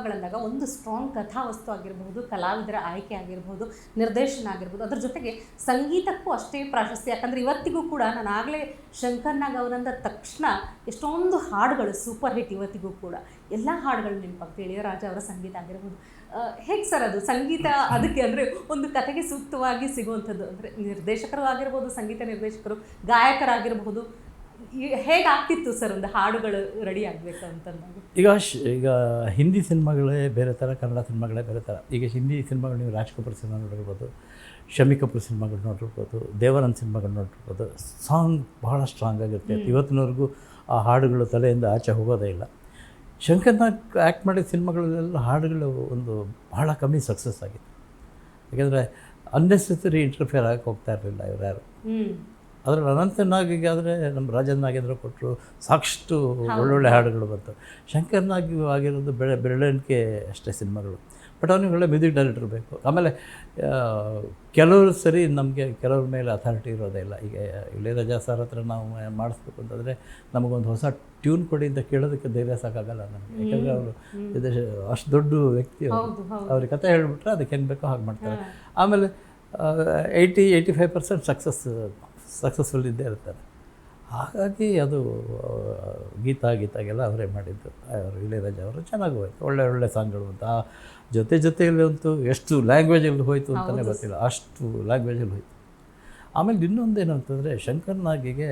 ಸಿನಿಮಾಗಳಂದಾಗ ಒಂದು ಸ್ಟ್ರಾಂಗ್ ಕಥಾವಸ್ತು ಆಗಿರಬಹುದು, ಕಲಾವಿದರ ಆಯ್ಕೆ ಆಗಿರಬಹುದು, ನಿರ್ದೇಶನ ಆಗಿರ್ಬೋದು ಅದ್ರ ಜೊತೆಗೆ ಸಂಗೀತಕ್ಕೂ ಅಷ್ಟೇ ಪ್ರಾಶಸ್ತ್ಯ. ಯಾಕಂದರೆ ಇವತ್ತಿಗೂ ಕೂಡ ನಾನು ಆಗಲೇ ಶಂಕರ್ ನಾಗ್ ಅವರಂದ ತಕ್ಷಣ ಎಷ್ಟೊಂದು ಹಾಡುಗಳು ಸೂಪರ್ ಹಿಟ್ ಇವತ್ತಿಗೂ ಕೂಡ. ಎಲ್ಲ ಹಾಡುಗಳು ನೆನಪಾಗ್ತದೆ ಇಳೆಯರಾಜ ಅವರ ಸಂಗೀತ ಆಗಿರ್ಬೋದು. ಹೇಗೆ ಸರ್ ಅದು? ಸಂಗೀತ ಅದಕ್ಕೆ ಅಂದರೆ ಒಂದು ಕಥೆಗೆ ಸೂಕ್ತವಾಗಿ ಸಿಗುವಂಥದ್ದು. ಅಂದರೆ ನಿರ್ದೇಶಕರು ಆಗಿರ್ಬೋದು, ಸಂಗೀತ ನಿರ್ದೇಶಕರು, ಗಾಯಕರಾಗಿರ್ಬೋದು ಹೇಗೆ ಆಗ್ತಿತ್ತು ಸರ್ ಒಂದು ಹಾಡುಗಳು ರೆಡಿ ಆಗಬೇಕು ಅಂತಂದಾಗ? ಈಗ ಶ್- ಈಗ ಹಿಂದಿ ಸಿನಿಮಾಗಳೇ ಬೇರೆ ಥರ ಕನ್ನಡ ಸಿನಿಮಾಗಳೇ ಬೇರೆ ಥರ. ಈಗ ಹಿಂದಿ ಸಿನಿಮಾಗಳು ನೀವು ರಾಜ್ ಕಪೂರ್ ಸಿನಿಮಾ ನೋಡಿರ್ಬೋದು ಶಮಿ ಕಪೂರ್ ಸಿನಿಮಾಗಳು ನೋಡಿರ್ಬೋದು ದೇವಾನಂದ್ ಸಿನಿಮಾಗಳು ನೋಡಿರ್ಬೋದು ಸಾಂಗ್ ಬಹಳ ಸ್ಟ್ರಾಂಗ್ ಆಗಿರುತ್ತೆ. ಇವತ್ತಿನವರೆಗೂ ಆ ಹಾಡುಗಳು ತಲೆಯಿಂದ ಆಚೆ ಹೋಗೋದೇ ಇಲ್ಲ. ಶಂಕರ್ನಾಗ್ ಆ್ಯಕ್ಟ್ ಮಾಡಿದ ಸಿನಿಮಾಗಳಲ್ಲೆಲ್ಲ ಹಾಡುಗಳು ಒಂದು ಬಹಳ ಕಮ್ಮಿ ಸಕ್ಸಸ್ ಆಗಿತ್ತು. ಯಾಕೆಂದರೆ ಅನ್ನೆಸೆಸರಿ ಇಂಟರ್ಫಿಯರ್ ಆಗಕ್ಕೆ ಹೋಗ್ತಾ ಇರಲಿಲ್ಲ ಇವ್ರು ಯಾರು. ಹ್ಞೂ ಅನಂತರ ನಾಗಿಗೆ ಆದರೆ ನಮ್ಮ ರಾಜೇಂದ್ರ ನಾಗೇಂದ್ರ ಕೊಟ್ಟರು ಸಾಕಷ್ಟು ಒಳ್ಳೊಳ್ಳೆ ಹಾಡುಗಳು ಬಂತು ಶಂಕರ್ ನಾಗಿ ಆಗಿರೋದು ಬೆಳೆ ಬೆರಳೆಣಿಕೆ ಅಷ್ಟೇ ಸಿನಿಮಾಗಳು. ಬಟ್ ಅವನಿಗೆ ಒಳ್ಳೆ ಮ್ಯೂಸಿಕ್ ಡೈರೆಕ್ಟರ್ ಬೇಕು. ಆಮೇಲೆ ಕೆಲವರು ಸರಿ ನಮಗೆ ಕೆಲವ್ರ ಮೇಲೆ ಅಥಾರಿಟಿ ಇರೋದೇ ಇಲ್ಲ. ಈಗ ಇಳೆಯರಾಜ ಸರ್ ಹತ್ರ ನಾವು ಮಾಡಿಸ್ಬೇಕು ಅಂತಂದರೆ ನಮಗೊಂದು ಹೊಸ ಟ್ಯೂನ್ ಕೊಡಿ ಅಂತ ಕೇಳೋದಕ್ಕೆ ಧೈರ್ಯ ಸಾಕಾಗಲ್ಲ ನಮಗೆ. ಯಾಕಂದರೆ ಅವರು ಅಷ್ಟು ದೊಡ್ಡ ವ್ಯಕ್ತಿ ಅವರು. ಅವ್ರಿಗೆ ಕತೆ ಹೇಳಿಬಿಟ್ರೆ ಅದಕ್ಕೆ ಹೆಂಗೆ ಬೇಕೋ ಹಾಗೆ ಮಾಡ್ತಾರೆ. ಆಮೇಲೆ eighty eighty five percent success successful ಇದ್ದೇ ಇರ್ತಾರೆ. ಹಾಗಾಗಿ ಅದು ಗೀತಾ ಗೀತಾಗೆಲ್ಲ ಅವರೇ ಮಾಡಿದ್ದು. ಅವರು ಇಳೆಯರಾಜ ಅವರು ಚೆನ್ನಾಗಿ ಹೋಯ್ತು. ಒಳ್ಳೆ ಒಳ್ಳೆ ಸಾಂಗ್ಗಳು ಅಂತ ಆ ಜೊತೆ ಜೊತೆಯಲ್ಲಿ ಅಂತೂ ಎಷ್ಟು ಲ್ಯಾಂಗ್ವೇಜಲ್ಲಿ ಹೋಯಿತು ಅಂತಲೇ ಗೊತ್ತಿಲ್ಲ. ಅಷ್ಟು ಲ್ಯಾಂಗ್ವೇಜಲ್ಲಿ ಹೋಯಿತು. ಆಮೇಲೆ ಇನ್ನೊಂದೇನು ಅಂತಂದರೆ ಶಂಕರ್ ನಾಗಿಗೆ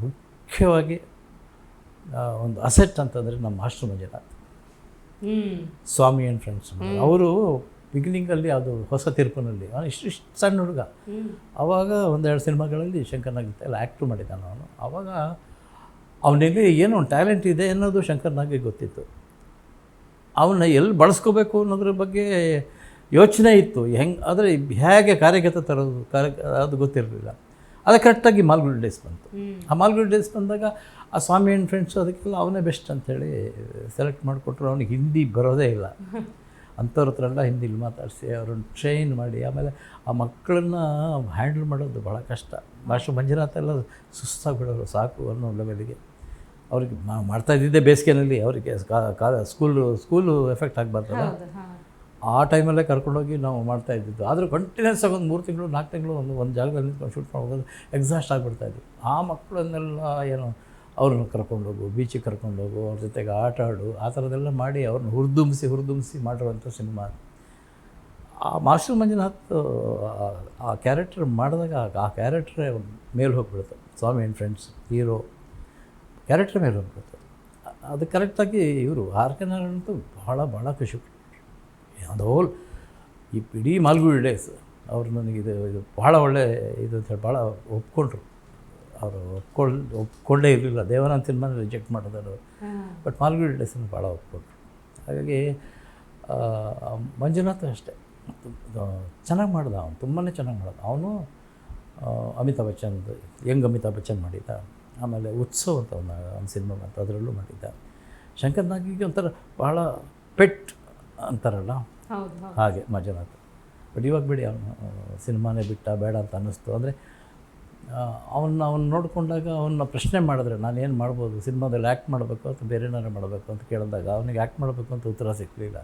ಮುಖ್ಯವಾಗಿ ಒಂದು ಅಸೆಟ್ ಅಂತಂದರೆ ನಮ್ಮ master Manjunath Swamy and friends ಅವರು ಬಿಗಿನಿಂಗಲ್ಲಿ ಅದು ಹೊಸ ತೀರ್ಪಿನಲ್ಲಿ. ಅವನು ಇಷ್ಟು ಇಷ್ಟು ಸಣ್ಣ ಹುಡುಗ. ಆವಾಗ ಒಂದೆರಡು ಸಿನಿಮಾಗಳಲ್ಲಿ ಶಂಕರ್ನಾಗ್ ಎಲ್ಲ ಆ್ಯಕ್ಟ್ರು ಮಾಡಿದ್ದಾನೆ ಅವನು. ಆವಾಗ ಅವನಿಗೆ ಏನೋ ಒಂದು ಟ್ಯಾಲೆಂಟ್ ಇದೆ ಅನ್ನೋದು ಶಂಕರ್ನಾಗೆ ಗೊತ್ತಿತ್ತು. ಅವನ್ನ ಎಲ್ಲಿ ಬಳಸ್ಕೋಬೇಕು ಅನ್ನೋದ್ರ ಬಗ್ಗೆ ಯೋಚನೆ ಇತ್ತು. ಹೆಂಗೆ ಆದರೆ ಹೇಗೆ ಕಾರ್ಯಗತ ತರೋದು ಕಾರ್ಯ ಅದು ಗೊತ್ತಿರಲಿಲ್ಲ. ಅದು ಕರೆಕ್ಟಾಗಿ ಮಾಲ್ಗುಡಿ ಡೇಸ್ ಬಂತು. ಆ ಮಾಲ್ಗುಡಿ ಡೇಸ್ ಬಂದಾಗ ಆ ಸ್ವಾಮಿ ಆ್ಯಂಡ್ ಫ್ರೆಂಡ್ಸು ಅದಕ್ಕೆಲ್ಲ ಅವನೇ ಬೆಸ್ಟ್ ಅಂತೇಳಿ ಸೆಲೆಕ್ಟ್ ಮಾಡಿಕೊಟ್ರು. ಅವನಿಗೆ ಹಿಂದಿ ಬರೋದೇ ಇಲ್ಲ. ಅಂಥವ್ರ ಹತ್ರ ಎಲ್ಲ ಹಿಂದಿಲಿ ಮಾತಾಡಿಸಿ ಅವ್ರನ್ನ ಟ್ರೈನ್ ಮಾಡಿ ಆಮೇಲೆ ಆ ಮಕ್ಕಳನ್ನ ಹ್ಯಾಂಡಲ್ ಮಾಡೋದು ಭಾಳ ಕಷ್ಟ. ಮಾಸ್ಟರ್ ಮಂಜುನಾಥ ಎಲ್ಲ ಸುಸ್ತಾಗ್ಬಿಡೋರು ಸಾಕು ಅನ್ನೋ ಲೆವೆಲಿಗೆ ಅವ್ರಿಗೆ ನಾವು ಮಾಡ್ತಾ ಇದ್ದಿದ್ದೆ ಬೇಸಿಗೆನಲ್ಲಿ ಅವರಿಗೆ ಸ್ಕೂಲು ಸ್ಕೂಲು ಎಫೆಕ್ಟ್ ಆಗಬಾರ್ದಲ್ಲ? ಆ ಟೈಮಲ್ಲೇ ಕರ್ಕೊಂಡೋಗಿ ನಾವು ಮಾಡ್ತಾ ಇದ್ದಿದ್ದು. ಆದರೂ ಕಂಟಿನ್ಯೂಸ್ ಆಗಿ ಒಂದು ಮೂರು ತಿಂಗಳು ನಾಲ್ಕು ತಿಂಗಳು ಒಂದು ಒಂದು ಜಾಗದಲ್ಲಿ ನಿಂತ್ಕೊಂಡು ಶೂಟ್ ಮಾಡ್ಬೋದು ಎಕ್ಸಾಸ್ಟ್ ಆಗಿಬಿಡ್ತಾ ಇದ್ವಿ ಆ ಮಕ್ಕಳನ್ನೆಲ್ಲ ಏನು ಅವ್ರನ್ನ ಕರ್ಕೊಂಡೋಗು ಬೀಚಿಗೆ ಕರ್ಕೊಂಡೋಗು ಅವ್ರ ಜೊತೆಗೆ ಆಟ ಆಡು, ಆ ಥರದ್ದೆಲ್ಲ ಮಾಡಿ ಅವ್ರನ್ನ ಹುರಿದುಂಬಿಸಿ ಹುರಿದುಂಬಿಸಿ ಮಾಡಿರುವಂಥ ಸಿನಿಮಾ. ಆ ಮಾಸ್ಟರ್ ಮಂಜುನಾಥ್, ಆ- ಕ್ಯಾರೆಕ್ಟರ್ ಮಾಡಿದಾಗ ಆ ಕ್ಯಾರೆಕ್ಟ್ರೇ ಮೇಲೆ ಹೋಗ್ಬಿಡುತ್ತೆ. Swamy and friends, hero, character ಮೇಲೆ ಹೋಗ್ಬಿಡುತ್ತೆ. ಅದು ಕರೆಕ್ಟಾಗಿ ಇವರು ಆರ್ ಕೆ ನಾರಾಯಣ್ ಅಂತೂ ಭಾಳ ಭಾಳ ಖುಷಿ ಅದು ಹೋಲ್ ಈ ಇಡೀ ಮಾಲ್ಗುಡಿ ಡೇಸ್ ಅವ್ರು ನನಗೆ ಇದು ಇದು ಭಾಳ ಒಳ್ಳೆ ಇದು ಅಂತ ಹೇಳಿ ಭಾಳ ಒಪ್ಕೊಂಡ್ರು. ಅವರು ಒಪ್ಕೊಳ್ಳ್ ಒಪ್ಕೊಂಡೇ ಇರಲಿಲ್ಲ. ದೇವನಂದ ಸಿನಿಮಾನ ರಿಜೆಕ್ಟ್ ಮಾಡಿದ್ರು ಬಟ್ ಮಾಲ್ಗುಡಿ ಡೇಸನ್ನು ಭಾಳ ಒಪ್ಕೊಂಡ್ರು ಹಾಗಾಗಿ ಮಂಜುನಾಥ್ ಅಷ್ಟೇ. ಚೆನ್ನಾಗಿ ಮಾಡಿದ ಅವನು. ತುಂಬಾ ಚೆನ್ನಾಗಿ ಮಾಡಿದ. ಅವನು ಅಮಿತಾಬ್ ಬಚ್ಚನ್ ಯಂಗ್ ಅಮಿತಾಬ್ ಬಚ್ಚನ್ ಮಾಡಿದ್ದ. ಆಮೇಲೆ ಉತ್ಸವ ಅಂತ ಒಂದು ಒಂದು ಸಿನಿಮಾ ಬಂತು. ಅದರಲ್ಲೂ ಮಾಡಿದ್ದ. ಶಂಕರ್ ನಾಗಿಗೆ ಒಂಥರ ಭಾಳ ಪೆಟ್ ಅಂತಾರಲ್ಲ? ಹಾಗೆ ಮಂಜುನಾಥ್. ಬಟ್ ಇವಾಗ ಬಿಡಿ ಅವನು ಸಿನಿಮಾನೇ ಬಿಟ್ಟ ಬೇಡ ಅಂತ ಅನ್ನಿಸ್ತು. ಅಂದರೆ ಅವನ್ನ ಅವನ್ನ ನೋಡಿಕೊಂಡಾಗ ಅವನ್ನ ಪ್ರಶ್ನೆ ಮಾಡಿದ್ರೆ ನಾನು ಏನು ಮಾಡ್ಬೋದು? ಸಿನಿಮಾದಲ್ಲಿ ಆ್ಯಕ್ಟ್ ಮಾಡಬೇಕು ಅಥವಾ ಬೇರೆ ಏನಾರು ಮಾಡಬೇಕು? ಅಂತ ಕೇಳಿದಾಗ ಅವನಿಗೆ ಆ್ಯಕ್ಟ್ ಮಾಡಬೇಕು ಅಂತ ಉತ್ತರ ಸಿಕ್ಕಲಿಲ್ಲ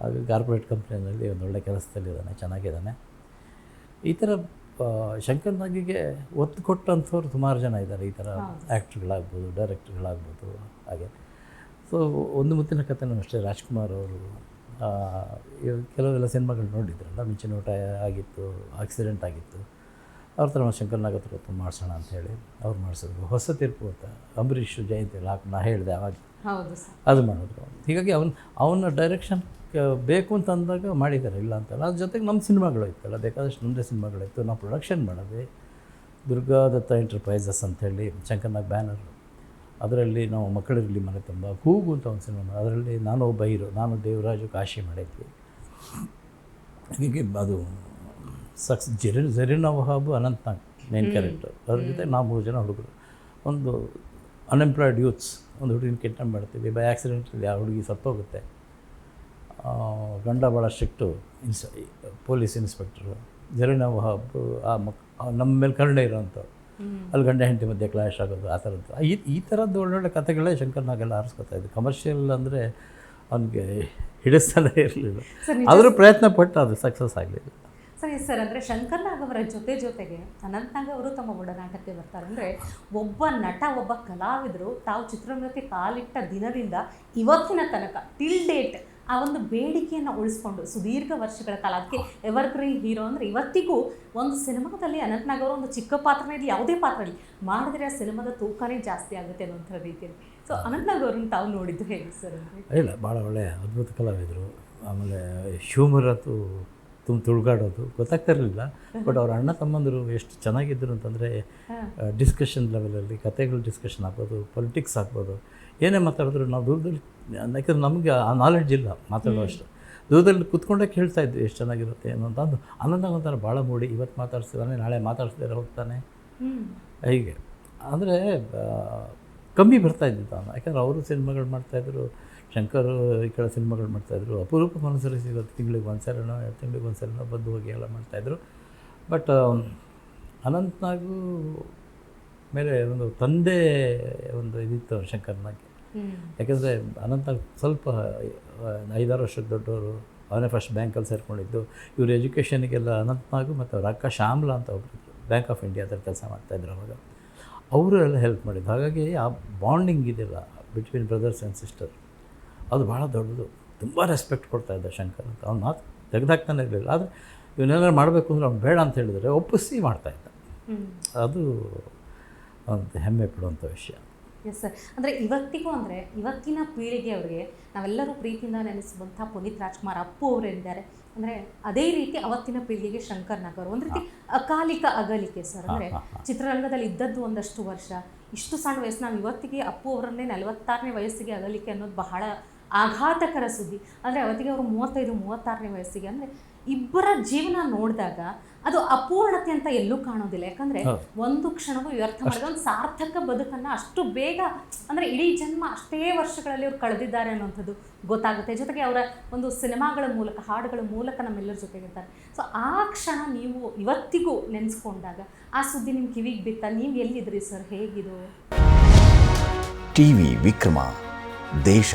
ಹಾಗೆ ಕಾರ್ಪೊರೇಟ್ ಕಂಪ್ನಿಯಲ್ಲಿ ಒಂದು ಒಳ್ಳೆ ಕೆಲಸದಲ್ಲಿದ್ದಾನೆ ಚೆನ್ನಾಗಿದ್ದಾನೆ. ಈ ಥರ ಶಂಕರ್ ನಾಗಿಗೆ ಒತ್ತು ಕೊಟ್ಟಂಥವ್ರು ಸುಮಾರು ಜನ ಇದ್ದಾರೆ. ಈ ಥರ ಆ್ಯಕ್ಟ್ರ್ಗಳಾಗ್ಬೋದು ಡೈರೆಕ್ಟ್ರ್ಗಳಾಗ್ಬೋದು ಹಾಗೆ. ಸೊ ಒಂದು ಮುತ್ತಿನ ಕಥೆನೂ ಅಷ್ಟೇ ರಾಜ್ಕುಮಾರ್ ಅವರು ಕೆಲವೆಲ್ಲ ಸಿನಿಮಾಗಳು ನೋಡಿದ್ರಲ್ಲ ಮಿಂಚಿನ ಊಟ ಆಗಿತ್ತು ಆಕ್ಸಿಡೆಂಟ್ ಆಗಿತ್ತು. ಅವ್ರ ಥರ ಶಂಕರ್ ನಾಗ್ ಹತ್ರ ಹೊತ್ತು ಮಾಡಿಸೋಣ ಅಂತ ಹೇಳಿ ಅವ್ರು ಮಾಡಿಸಿದ್ರು. ಹೊಸ ತೀರ್ಪು ಅಂತ ಅಂಬರೀಷ್ ಜಯಂತಿ ಹಾಕಿ ನಾ ಹೇಳಿದೆ ಅವಾಗ ಅದು ಮಾಡಿದ್ರು ಹೀಗಾಗಿ ಅವನು ಅವನ ಡೈರೆಕ್ಷನ್ ಬೇಕು ಅಂತ ಅಂದಾಗ ಮಾಡಿದ್ದಾರೆ. ಇಲ್ಲ ಅಂತಲ್ಲ ಅದ್ರ ಜೊತೆಗೆ ನಮ್ಮ ಸಿನಿಮಾಗಳು ಇತ್ತಲ್ಲ ಬೇಕಾದಷ್ಟು ನಮ್ಮದೇ ಸಿನಿಮಾಗಳಿತ್ತು ನಾವು ಪ್ರೊಡಕ್ಷನ್ ಮಾಡಿದ್ವಿ ದುರ್ಗಾದತ್ತ ಎಂಟರ್ಪ್ರೈಸಸ್ ಅಂತೇಳಿ ಶಂಕರ್ನಾಗ್ ಬ್ಯಾನರ್ ಅದರಲ್ಲಿ ನಾವು ಮಕ್ಕಳಿರಲಿ ಮನೆ ತುಂಬ. ಕೂಗು ಅಂತ ಒಂದು ಸಿನಿಮಾ ಅದರಲ್ಲಿ ನಾನು ಒಬ್ಬ ಹೀರೋ ನಾನು ದೇವರಾಜು ಕಾಶಿ ಮಾಡಿದ್ವಿ. ಹೀಗೆ ಅದು ಸಕ್ಸ್ ಜೆರಿ ಜರೀನಾ ವಹಾಬ್ ಅನಂತ್ ನಾಗ್ ಮೇನ್ ಕ್ಯಾರೆಕ್ಟರ್ ಅದ್ರ ಜೊತೆ ನಾವು ಮೂರು ಜನ ಹುಡುಗರು. ಒಂದು ಅನ್ಎಂಪ್ಲಾಯ್ಡ್ ಯೂತ್ಸ್ ಒಂದು ಹುಡುಗಿನ ಕಿಡ್ನಾಪ್ ಮಾಡ್ತೀವಿ. ಬೈ ಆಕ್ಸಿಡೆಂಟಲ್ಲಿ ಆ ಹುಡುಗಿ ಸತ್ತೋಗುತ್ತೆ. ಗಂಡ ಭಾಳ ಸ್ಟ್ರಿಕ್ಟು ಇನ್ಸ್ ಪೊಲೀಸ್ ಇನ್ಸ್ಪೆಕ್ಟ್ರು. ಜರೀನ ವಹಾಬ್ ಆ ಮಕ್ ನಮ್ಮ ಮೇಲೆ ಕರುಣೆ ಇರೋವಂಥವ್ರು. ಅಲ್ಲಿ ಗಂಡ ಹೆಂಡತಿ ಮಧ್ಯೆ ಕ್ಲಾಶ್ ಆಗೋದು ಆ ಥರದ್ದು ಈ ಈ ಥರದ್ದು ಒಳ್ಳೊಳ್ಳೆ ಕಥೆಗಳೇ ಶಂಕರ್ನಾಗೆಲ್ಲ ಆರಿಸ್ಕೊತಾ ಇದ್ದು. ಕಮರ್ಷಿಯಲ್ ಅಂದರೆ ಅವನಿಗೆ ಹಿಡಿಸ್ತಾನೆ ಇರಲಿಲ್ಲ. ಆದರೂ ಪ್ರಯತ್ನ ಪಟ್ಟು ಅದು ಸಕ್ಸಸ್ ಆಗಲಿಲ್ಲ. ಸರಿ ಸರ್, ಅಂದರೆ ಶಂಕರ್ ನಾಗ್ ಅವರ ಜೊತೆ ಜೊತೆಗೆ ಅನಂತ್ ನಾಗ್ ಅವರು ತಮ್ಮ ಒಡನಾಟಕ್ಕೆ ಬರ್ತಾರೆ. ಅಂದರೆ ಒಬ್ಬ ನಟ, ಒಬ್ಬ ಕಲಾವಿದರು ತಾವು ಚಿತ್ರರಂಗಕ್ಕೆ ಕಾಲಿಟ್ಟ ದಿನದಿಂದ ಇವತ್ತಿನ ತನಕ ಟಿಲ್ ಡೇಟ್ ಆ ಒಂದು ಬೇಡಿಕೆಯನ್ನು ಉಳಿಸ್ಕೊಂಡು ಸುದೀರ್ಘ ವರ್ಷಗಳ ಕಾಲ ಅದಕ್ಕೆ ಎವರ್ಗ್ರೀನ್ ಹೀರೋ ಅಂದರೆ ಇವತ್ತಿಗೂ ಒಂದು ಸಿನಿಮಾದಲ್ಲಿ ಅನಂತ್ ನಾಗ್ ಅವರು ಒಂದು ಚಿಕ್ಕ ಪಾತ್ರನೇ ಇರಲಿ ಯಾವುದೇ ಪಾತ್ರ ಮಾಡಿದ್ರೆ ಆ ಸಿನಿಮಾದ ತೂಕನೇ ಜಾಸ್ತಿ ಆಗುತ್ತೆ ಅನ್ನೋಂಥ ರೀತಿಯಲ್ಲಿ. ಸೊ ಅನಂತ್ ನಾಗ್ ಅವ್ರನ್ನ ತಾವು ನೋಡಿದ್ದು ಹೇಳಿ ಸರ್? ಇಲ್ಲ, ಭಾಳ ಒಳ್ಳೆಯ ಅದ್ಭುತ ಕಲಾವಿದರು. ಆಮೇಲೆ ಅಂತೂ ತುಂಬ ತುಳ್ಗಾಡೋದು ಗೊತ್ತಾಗ್ತಿರಲಿಲ್ಲ. ಬಟ್ ಅವ್ರ ಅಣ್ಣ ತಮ್ಮಂದರು ಎಷ್ಟು ಚೆನ್ನಾಗಿದ್ದರು ಅಂತಂದರೆ ಡಿಸ್ಕಷನ್ ಲೆವೆಲಲ್ಲಿ ಕತೆಗಳು ಡಿಸ್ಕಷನ್ ಆಗ್ಬೋದು ಪೊಲಿಟಿಕ್ಸ್ ಆಗ್ಬೋದು. ಏನೇ ಮಾತಾಡಿದ್ರು ನಾವು ದೂರದಲ್ಲಿ ಯಾಕಂದ್ರೆ ನಮಗೆ ಆ ನಾಲೆಡ್ಜ್ ಇಲ್ಲ ಮಾತಾಡೋಷ್ಟು ದೂರದಲ್ಲಿ ಕುತ್ಕೊಂಡೇ ಕೇಳ್ತಾ ಇದ್ವಿ ಎಷ್ಟು ಚೆನ್ನಾಗಿರುತ್ತೆ ಏನೋ ಅಂತ. ಅಂದು ಆನಂದ ಒಂಥರ ಭಾಳ ಮೂಡಿ ಇವತ್ತು ಮಾತಾಡ್ಸಿದಾನೆ ನಾಳೆ ಮಾತಾಡ್ಸಿದಾರೆ ಹೋಗ್ತಾನೆ. ಹೀಗೆ. ಅಂದರೆ ಕಮ್ಮಿ ಬರ್ತಾ ಇದ್ದಿದ್ದು ಅವನು ಯಾಕಂದ್ರೆ ಅವರು ಸಿನಿಮಾಗಳು ಮಾಡ್ತಾಯಿದ್ರು ಶಂಕರ್ ಈ ಕಡೆ ಸಿನಿಮಾಗಳು ಮಾಡ್ತಾಯಿದ್ರು. ಅಪರೂಪ ಮನಸ್ಸಲ್ಲಿ ಸಿಗೋದು ತಿಂಗಳಿಗೆ ಒಂದು ಸಲನೋ ಎರಡು ತಿಂಗಳಿಗೆ ಒಂದು ಸಲನೋ ಬಂದು ಹೋಗಿ ಎಲ್ಲ ಮಾಡ್ತಾಯಿದ್ರು. ಬಟ್ ಅನಂತ್ನಾಗು ಮೇಲೆ ಒಂದು ತಂದೆ ಒಂದು ಇದಿತ್ತು ಶಂಕರ್ನಾಗೆ ಯಾಕೆಂದರೆ ಅನಂತ ಸ್ವಲ್ಪ ಐದಾರು ವರ್ಷದ ದೊಡ್ಡವರು ಅವನೇ ಫಸ್ಟ್ ಬ್ಯಾಂಕಲ್ಲಿ ಸೇರ್ಕೊಂಡಿದ್ದು. ಇವರು ಎಜುಕೇಷನಿಗೆಲ್ಲ ಅನಂತ್ನಾಗು ಮತ್ತು ಅವ್ರ ಅಕ್ಕ ಶ್ಯಾಮ್ಲಾ ಅಂತ ಒಬ್ಬರು ಬ್ಯಾಂಕ್ ಆಫ್ ಇಂಡಿಯಾದಲ್ಲಿ ಕೆಲಸ ಮಾಡ್ತಾಯಿದ್ರು ಅವಾಗ. ಅವರು ಎಲ್ಲ ಹೆಲ್ಪ್ ಮಾಡಿದ್ದು. ಹಾಗಾಗಿ ಆ ಬಾಂಡಿಂಗ್ ಇದೆಯಲ್ಲ ಬಿಟ್ವೀನ್ ಬ್ರದರ್ಸ್ ಆ್ಯಂಡ್ ಸಿಸ್ಟರ್ ಅದು ಭಾಳ ದೊಡ್ಡದು. ತುಂಬ ರೆಸ್ಪೆಕ್ಟ್ ಕೊಡ್ತಾ ಇದ್ದ ಶಂಕರ್ ಅಂತ. ಅವ್ನು ಮಾತು ತೆಗೆದಾಕ್ತಾನೆ ಇರಲಿಲ್ಲ. ಆದರೆ ಇವನೇನಾದ್ರು ಮಾಡಬೇಕು ಅಂದರೆ ಅವ್ನು ಬೇಡ ಅಂತ ಹೇಳಿದರೆ ಒಪ್ಪಿಸಿ ಮಾಡ್ತಾಯಿದ್ದ ಅದು ಒಂದು ಹೆಮ್ಮೆ ಪಡುವಂಥ ವಿಷಯ. ಎಸ್ ಸರ್ ಅಂದರೆ ಇವತ್ತಿಗೂ ಅಂದರೆ ಇವತ್ತಿನ ಪೀಳಿಗೆಯವರಿಗೆ ನಾವೆಲ್ಲರೂ ಪ್ರೀತಿಯಿಂದ ನೆನೆಸುವಂಥ ಪುನೀತ್ ರಾಜ್ಕುಮಾರ್ ಅಪ್ಪು ಅವರೇನಿದ್ದಾರೆ ಅಂದರೆ ಅದೇ ರೀತಿ ಅವತ್ತಿನ ಪೀಳಿಗೆಗೆ ಶಂಕರ್ ನಾಗ್ ಅವರು ಒಂದು ರೀತಿ ಅಕಾಲಿಕ ಅಗಲಿಕೆ ಸರ್ ಅಂದರೆ ಚಿತ್ರರಂಗದಲ್ಲಿ ಇದ್ದದ್ದು ಒಂದಷ್ಟು ವರ್ಷ. ಇಷ್ಟು ಸಣ್ಣ ವಯಸ್ಸು ನಾವು ಇವತ್ತಿಗೆ ಅಪ್ಪು ಅವರನ್ನೇ ನಲವತ್ತಾರನೇ ವಯಸ್ಸಿಗೆ ಅಗಲಿಕೆ ಅನ್ನೋದು ಬಹಳ ಆಘಾತಕರ ಸುದ್ದಿ. ಅಂದರೆ ಅವತ್ತಿಗೆ ಅವರು ಮೂವತ್ತೈದು ಮೂವತ್ತಾರನೇ ವಯಸ್ಸಿಗೆ. ಅಂದರೆ ಇಬ್ಬರ ಜೀವನ ನೋಡಿದಾಗ ಅದು ಅಪೂರ್ಣತೆ ಅಂತ ಎಲ್ಲೂ ಕಾಣೋದಿಲ್ಲ. ಯಾಕಂದರೆ ಒಂದು ಕ್ಷಣವೂ ವ್ಯರ್ಥ ಮಾಡಿದ ಒಂದು ಸಾರ್ಥಕ ಬದುಕನ್ನು ಅಷ್ಟು ಬೇಗ ಅಂದರೆ ಇಡೀ ಜನ್ಮ ಅಷ್ಟೇ ವರ್ಷಗಳಲ್ಲಿ ಅವ್ರು ಕಳೆದಿದ್ದಾರೆ ಅನ್ನೋಂಥದ್ದು ಗೊತ್ತಾಗುತ್ತೆ. ಜೊತೆಗೆ ಅವರ ಒಂದು ಸಿನಿಮಾಗಳ ಮೂಲಕ ಹಾಡುಗಳ ಮೂಲಕ ನಮ್ಮೆಲ್ಲರ ಜೊತೆಗಿರ್ತಾರೆ ಸೊ ಆ ಕ್ಷಣ ನೀವು ಇವತ್ತಿಗೂ ನೆನೆಸ್ಕೊಂಡಾಗ ಆ ಸುದ್ದಿ ನಿಮ್ಮ ಕಿವಿಗೆ ಬಿತ್ತ ನೀವು ಎಲ್ಲಿದ್ರಿ ಸರ್? ಹೇಗಿದು? ಟಿವಿ ವಿಕ್ರಮ ದೇಶ